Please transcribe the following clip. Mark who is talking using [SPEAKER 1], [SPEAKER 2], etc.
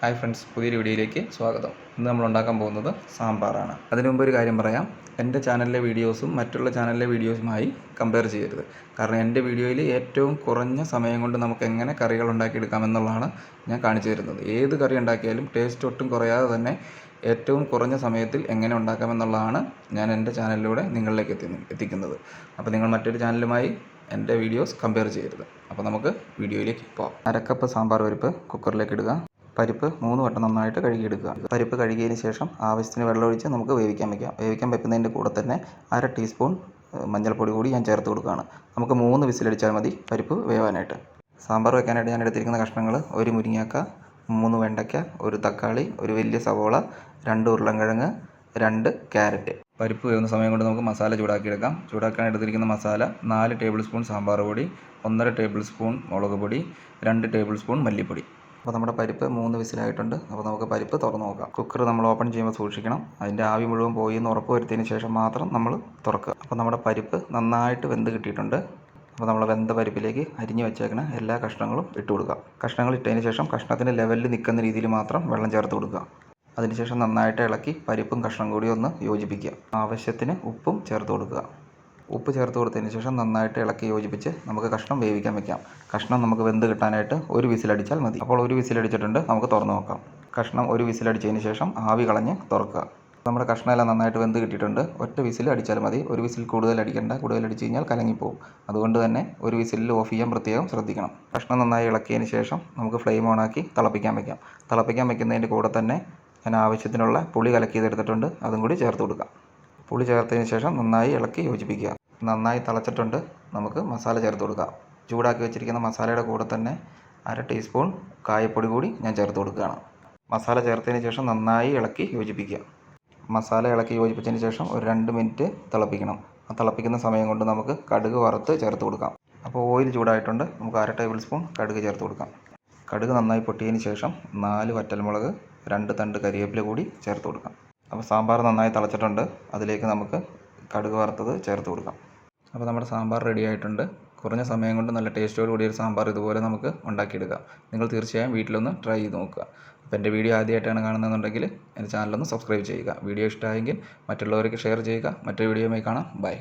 [SPEAKER 1] Hi friends പുതിയൊരു വീഡിയോയിലേക്ക് സ്വാഗതം. ഇന്ന് നമ്മൾ ഉണ്ടാക്കാൻ പോകുന്നത് സാമ്പാറാണ്. അതിനു മുമ്പ് ഒരു കാര്യം പറയാം. എന്റെ ചാനലിലെ വീഡിയോസും മറ്റുള്ള ചാനലിലെ വീഡിയോസുമായി കമ്പയർ ചെയ്യരുത്. കാരണം എന്റെ വീഡിയോയിൽ ഏറ്റവും കുറഞ്ഞ സമയം കൊണ്ട് നമുക്ക് എങ്ങനെ കറികൾ ഉണ്ടാക്കിയെടുക്കാമെന്നുള്ളതാണ് ഞാൻ കാണിച്ചു തരുന്നത്. ഏത് കറി ഉണ്ടാക്കിയാലും ടേസ്റ്റ് ഒട്ടും കുറയാതെ തന്നെ ഏറ്റവും കുറഞ്ഞ സമയത്തിൽ എങ്ങനെ ഉണ്ടാക്കാമെന്നുള്ളതാണ് ഞാൻ എന്റെ ചാനലിലൂടെ നിങ്ങളിലേക്ക് എത്തി എത്തിക്കുന്നത്. അപ്പോൾ നിങ്ങൾ മറ്റൊരു ചാനലുമായി എന്റെ വീഡിയോസ് കമ്പയർ ചെയ്യരുത്. അപ്പോൾ നമുക്ക് വീഡിയോയിലേക്ക് പോകാം അരക്കപ്പ് സാമ്പാർ പരിപ്പ് കുക്കറിലേക്ക് ഇടുക. പരിപ്പ് മൂന്ന് വട്ടം നന്നായിട്ട് കഴുകിയെടുക്കുക. പരിപ്പ് കഴുകിയതിന് ശേഷം ആവശ്യത്തിന് വെള്ളമൊഴിച്ച് നമുക്ക് വേവിക്കാൻ വയ്ക്കാം വേവിക്കാൻ വെക്കുന്നതിന്റെ കൂടെ തന്നെ അര ടീസ്പൂൺ മഞ്ഞൾപ്പൊടി കൂടി ഞാൻ ചേർത്ത് കൊടുക്കുകയാണ്. നമുക്ക് മൂന്ന് വിസിലടിച്ചാൽ മതി പരിപ്പ് വേവാനായിട്ട്. സാമ്പാർ വെക്കാനായിട്ട് ഞാൻ എടുത്തിരിക്കുന്ന കഷ്ണങ്ങൾ ഒരു മുരിങ്ങക്ക മൂന്ന് വെണ്ടയ്ക്ക ഒരു തക്കാളി ഒരു വലിയ സവോള രണ്ട് ഉരുളൻകിഴങ്ങ് രണ്ട് ക്യാരറ്റ്. പരിപ്പ് വേവുന്ന സമയം കൊണ്ട് നമുക്ക് മസാല ചൂടാക്കിയെടുക്കാം. ചൂടാക്കാൻ എടുത്തിരിക്കുന്ന മസാല നാല് ടേബിൾ സ്പൂൺ സാമ്പാർ പൊടി ഒന്നര ടേബിൾ സ്പൂൺ മുളക് പൊടി രണ്ട് ടേബിൾ സ്പൂൺ മല്ലിപ്പൊടി. അപ്പോൾ നമ്മുടെ പരിപ്പ് മൂന്ന് വിസിലായിട്ടുണ്ട്. അപ്പോൾ നമുക്ക് പരിപ്പ് തുറന്ന് നോക്കാം. കുക്കർ നമ്മൾ ഓപ്പൺ ചെയ്യുമ്പോൾ സൂക്ഷിക്കണം. അതിന്റെ ആവി മുഴുവൻ പോയി എന്ന് ഉറപ്പ് വരുത്തിയതിന് ശേഷം മാത്രം നമ്മൾ തുറക്കുക. അപ്പോൾ നമ്മുടെ പരിപ്പ് നന്നായിട്ട് വെന്ത് കിട്ടിയിട്ടുണ്ട്. അപ്പോൾ നമ്മൾ വെന്ത പരിപ്പിലേക്ക് അരിഞ്ഞ് വെച്ചേക്കണ എല്ലാ കഷ്ണങ്ങളും ഇട്ട് കൊടുക്കുക. കഷ്ണങ്ങൾ ഇട്ടതിന് ശേഷം കഷ്ണത്തിന്റെ ലെവലിൽ നിൽക്കുന്ന രീതിയിൽ മാത്രം വെള്ളം ചേർത്ത് കൊടുക്കുക. അതിനുശേഷം നന്നായിട്ട് ഇളക്കി പരിപ്പും കഷ്ണം കൂടി ഒന്ന് യോജിപ്പിക്കുക. ആവശ്യത്തിന് ഉപ്പും ചേർത്ത് കൊടുക്കുക. ഉപ്പ് ചേർത്ത് കൊടുത്തതിന് ശേഷം നന്നായിട്ട് ഇളക്കി യോജിപ്പിച്ച് നമുക്ക് കഷ്ണം വേവിക്കാൻ വെക്കാം. കഷ്ണം നമുക്ക് വെന്ത് കിട്ടാനായിട്ട് ഒരു വിസിലടിച്ചാൽ മതി. അപ്പോൾ ഒരു വിസിലടിച്ചിട്ടുണ്ട് നമുക്ക് തുറന്നു നോക്കാം. കഷ്ണം ഒരു വിസിലടിച്ചതിന് ശേഷം ആവി കളഞ്ഞ് തുറക്കുക. നമ്മുടെ കഷ്ണമെല്ലാം നന്നായിട്ട് വെന്ത് കിട്ടിയിട്ടുണ്ട്. ഒറ്റ വിസിൽ അടിച്ചാൽ മതി. ഒരു വിസിൽ കൂടുതൽ അടിക്കേണ്ട. കൂടുതൽ അടിച്ച് കഴിഞ്ഞാൽ കലങ്ങിപ്പോവും. അതുകൊണ്ട് തന്നെ ഒരു വിസിലിൽ ഓഫ് ചെയ്യാൻ പ്രത്യേകം ശ്രദ്ധിക്കണം. കഷ്ണം നന്നായി ഇളക്കിയതിന് ശേഷം നമുക്ക് ഫ്ലെയിം ഓണാക്കി തിളപ്പിക്കാൻ വെക്കാം. തിളപ്പിക്കാൻ വെക്കുന്നതിന്റെ കൂടെ തന്നെ ഞാൻ ആവശ്യത്തിനുള്ള പുളി കലക്കിയതെടുത്തിട്ടുണ്ട് അതും കൂടി ചേർത്ത് കൊടുക്കാം. പുളി ചേർത്തതിന് ശേഷം നന്നായി ഇളക്കി യോജിപ്പിക്കുക. നന്നായി തിളച്ചിട്ടുണ്ട്. നമുക്ക് മസാല ചേർത്ത് കൊടുക്കാം. ചൂടാക്കി വെച്ചിരിക്കുന്ന മസാലയുടെ കൂടെ തന്നെ അര ടീസ്പൂൺ കായപ്പൊടി കൂടി ഞാൻ ചേർത്ത് കൊടുക്കുകയാണ്. മസാല ചേർത്തതിന് ശേഷം നന്നായി ഇളക്കി യോജിപ്പിക്കുക. മസാല ഇളക്കി യോജിപ്പിച്ചതിന് ശേഷം ഒരു രണ്ട് മിനിറ്റ് തിളപ്പിക്കണം. ആ തിളപ്പിക്കുന്ന സമയം കൊണ്ട് നമുക്ക് കടുക് വറുത്ത് ചേർത്ത് കൊടുക്കാം. അപ്പോൾ ഓയിൽ ചൂടായിട്ടുണ്ട്. നമുക്ക് അര ടേബിൾ സ്പൂൺ കടുക് ചേർത്ത് കൊടുക്കാം. കടുക് നന്നായി പൊട്ടിയതിന് ശേഷം നാല് വറ്റൽമുളക് രണ്ട് തണ്ട് കരിവേപ്പില കൂടി ചേർത്ത് കൊടുക്കാം. അപ്പോൾ സാമ്പാർ നന്നായി തിളച്ചിട്ടുണ്ട്. അതിലേക്ക് നമുക്ക് കടുക് വറുത്തത് ചേർത്ത് കൊടുക്കാം. അപ്പോൾ നമ്മുടെ സാമ്പാർ റെഡി ആയിട്ടുണ്ട്. കുറഞ്ഞ സമയം കൊണ്ട് നല്ല ടേസ്റ്റോട് കൂടിയ ഒരു സാമ്പാർ ഇതുപോലെ നമുക്ക് ഉണ്ടാക്കിയെടുക്കാം. നിങ്ങൾ തീർച്ചയായും വീട്ടിലൊന്ന് ട്രൈ ചെയ്ത് നോക്കുക. അപ്പോൾ എന്റെ വീഡിയോ ആദ്യമായിട്ടാണ് കാണുന്നതെന്നുണ്ടെങ്കിൽ എന്റെ ചാനലൊന്ന് സബ്സ്ക്രൈബ് ചെയ്യുക. വീഡിയോ ഇഷ്ടമായെങ്കിൽ മറ്റുള്ളവർക്ക് ഷെയർ ചെയ്യുക. മറ്റൊരു വീഡിയോയുമായി കാണാം. ബൈ